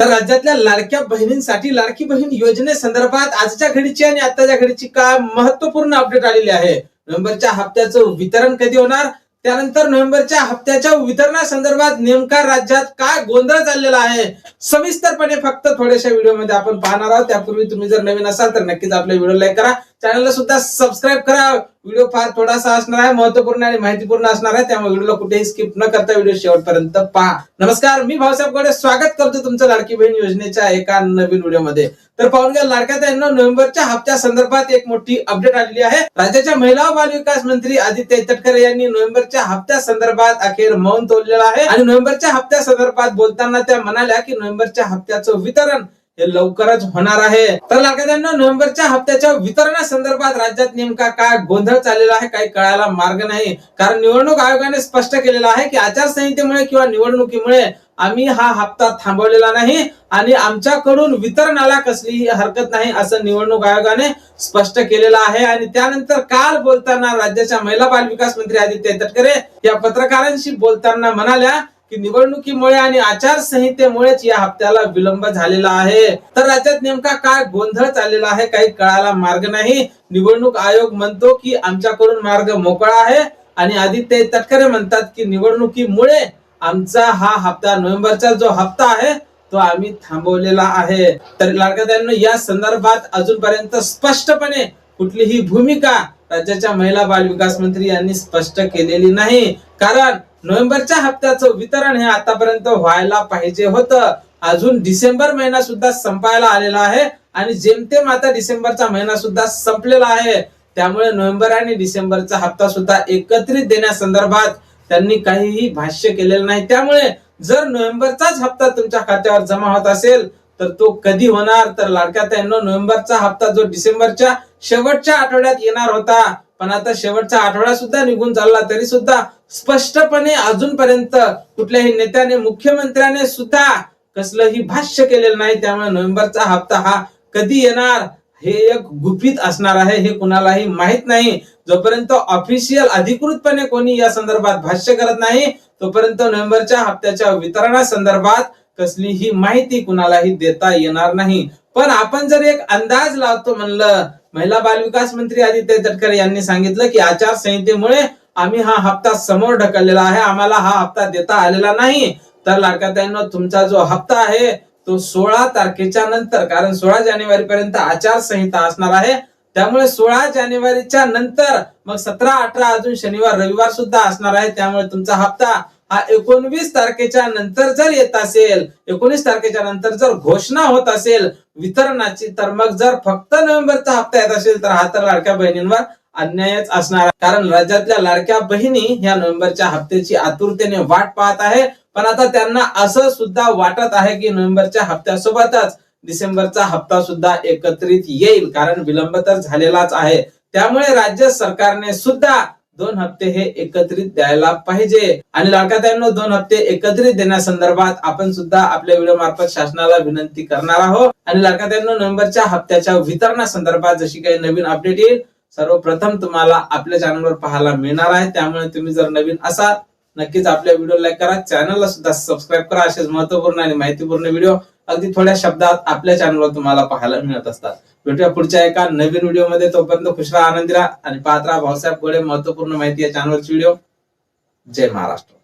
तर राज्यातल्या लाडक्या बहिणींसाठी लाडकी बहीण योजनेसंदर्भात आजच्या घडीची आणि आताच्या घडीची काय महत्त्वपूर्ण अपडेट आलेली आहे? नोव्हेंबरच्या हप्त्याचं वितरण कधी होणार? त्यानंतर नोव्हेंबरच्या हप्त्याच्या वितरणासंदर्भात नेमका राज्यात काय गोंधळ चाललेला आहे? सविस्तरपणे फक्त थोड्याशा व्हिडिओमध्ये आपण पाहणार आहोत. त्यापूर्वी तुम्ही जर नवीन असाल तर नक्कीच आपल्या व्हिडिओ लाईक करा. चॅनलला सुद्धा सबस्क्राईब करा. व्हिडिओ फार थोडासा असणार आहे महत्त्वपूर्ण आणि माहितीपूर्ण असणार आहे. त्यामुळे व्हिडिओला कुठेही स्किप न करता व्हिडिओ शेवटपर्यंत पहा. नमस्कार मी भाऊसाहेब गोडे. स्वागत करतो तुमचं लाडकी बहीण योजनेच्या एका नवीन व्हिडिओमध्ये तर पाहून घ्या लाडक्या त्यांना नोव्हेंबरच्या हप्त्या संदर्भात एक मोठी अपडेट आलेली आहे. राज्याच्या महिला व बाल विकास मंत्री आदित्य तटकरे यांनी नोव्हेंबरच्या हप्त्या संदर्भात अखेर मौन तोडलेलं आहे. आणि नोव्हेंबरच्या हप्त्या संदर्भात बोलताना त्या म्हणाल्या की नोव्हेंबरच्या हप्त्याचं वितरण हे लवकरच होणार आहे. तर लाडक्यानं नोव्हेंबरच्या हप्त्याच्या वितरणासंदर्भात राज्यात नेमका काय गोंधळ चाललेला आहे काही कळायला मार्ग नाही. कारण निवडणूक आयोगाने स्पष्ट केलेलं आहे की आचारसंहितेमुळे किंवा निवडणुकीमुळे आम्ही हा हप्ता थांबवलेला नाही आणि आमच्याकडून वितरणाला कसलीही हरकत नाही असं निवडणूक आयोगाने स्पष्ट केलेलं आहे. आणि त्यानंतर काल बोलताना राज्याच्या महिला बाल विकास मंत्री आदित्य तटकरे या पत्रकारांशी बोलताना म्हणाल्या की निवडणुकीमुळे आणि आचारसंहितेमुळेच या हप्त्याला विलंब झालेला आहे. तर राज्यात नेमका काय गोंधळ चाललेला आहे काही कळायला मार्ग नाही. निवडणूक आयोग म्हणतो की आमच्याकडून मार्ग मोकळा आहे. आणि आदित्य तटकरे म्हणतात की निवडणुकीमुळे आमचा हा हप्ता नोव्हेंबरचा जो हप्ता आहे तो आम्ही थांबवलेला आहे. तर लाडक्यानं या संदर्भात अजूनपर्यंत स्पष्टपणे कुठलीही भूमिका राज्याच्या महिला बाल विकास मंत्री यांनी स्पष्ट केलेली नाही. कारण नोव्हेंबरच्या हप्त्याचं वितरण हे आतापर्यंत व्हायला पाहिजे होतं. अजून डिसेंबर महिना सुद्धा संपायला आलेला आहे आणि जेमतेम आता डिसेंबरचा महिना सुद्धा संपलेला आहे. त्यामुळे नोव्हेंबर आणि डिसेंबरचा हप्ता सुद्धा एकत्रित देण्यासंदर्भात त्यांनी काहीही भाष्य केलेलं नाही. त्यामुळे जर नोव्हेंबरचाच हप्ता तुमच्या खात्यावर जमा होत असेल तर तो कधी होणार? तर लाडक्या त्यांना नोव्हेंबरचा हप्ता जो डिसेंबरच्या शेवटच्या आठवड्यात येणार होता पण आता शेवटचा आठवडा सुद्धा निघून चालला तरी सुद्धा स्पष्टपणे अजूनपर्यंत कुठल्याही नेत्याने मुख्यमंत्र्याने सुद्धा कसलंही भाष्य केलेलं नाही. त्यामुळे नोव्हेंबरचा हप्ता हा कधी येणार हे एक गुपित असणार आहे हे कुणालाही माहीत नाही. जोपर्यंत ऑफिशियल अधिकृतपणे कोणी या संदर्भात भाष्य करत नाही तोपर्यंत नोव्हेंबरच्या हप्त्याच्या वितरणासंदर्भात कसलीही माहिती कुणालाही देता येणार नाही. पण आपण जर एक अंदाज लावतो म्हणलं महिला बाल विकास मंत्री आदित्य तटकरे यांनी सांगितलं की आचारसंहितेमुळे आम्ही हा हप्ता समोर ढकललेला आहे. आम्हाला हा हप्ता देता आलेला नाही. तर लाडकाताईंनो तुमचा जो हप्ता आहे तो सोळा तारखेच्या नंतर कारण सोळा जानेवारी पर्यंत आचारसंहिता असणार आहे. त्यामुळे सोळा जानेवारीच्या नंतर मग सतरा अठरा अजून शनिवार रविवार सुद्धा असणार आहे. त्यामुळे तुमचा हप्ता हा एकोणवीस तारखेच्या नंतर जर येत असेल एकोणीस तारखेच्या नंतर जर घोषणा होत असेल वितरणाची तर मग जर फक्त नोव्हेंबरचा हप्ता येत असेल तर हा तर लाडक्या बहिणींवर अन्यायच असणार. कारण राज्यातल्या लाडक्या बहिणी या नोव्हेंबरच्या हप्त्याची आतुरतेने वाट पाहत आहे. पण आता त्यांना असं सुद्धा वाटत आहे की नोव्हेंबरच्या हप्त्यासोबतच डिसेंबरचा हप्ता सुद्धा एकत्रित येईल. कारण विलंब तर झालेलाच आहे. त्यामुळे राज्य सरकारने सुद्धा दोन हप्ते हे एकत्रित द्यायला पाहिजे. आणि लाडकात्यांनो दोन हप्ते एकत्रित देण्यासंदर्भात आपण सुद्धा आपल्या व्हिडिओ मार्फत शासनाला विनंती करणार आहोत. आणि लाडकात्यांनो नोव्हेंबरच्या हप्त्याच्या वितरणासंदर्भात जशी काही नवीन अपडेट येईल सर्वप्रथम तुम्हाला आपल्या चॅनलवर पाहायला मिळणार आहे. त्यामुळे तुम्ही जर नवीन असाल नक्कीच आपल्या व्हिडिओ लाईक करा. चॅनलला सुद्धा सबस्क्राईब करा. असेच महत्त्वपूर्ण आणि माहितीपूर्ण व्हिडिओ अगदी थोड्या शब्दात आपल्या चॅनलवर तुम्हाला पाहायला मिळत असतात. भेटूया पुढच्या एका नवीन व्हिडिओमध्ये तोपर्यंत खुश राहा आनंदी राहा आणि पात्रा भाऊसाहेब गोडे महत्त्वपूर्ण माहिती या चॅनलची व्हिडिओ जय महाराष्ट्र.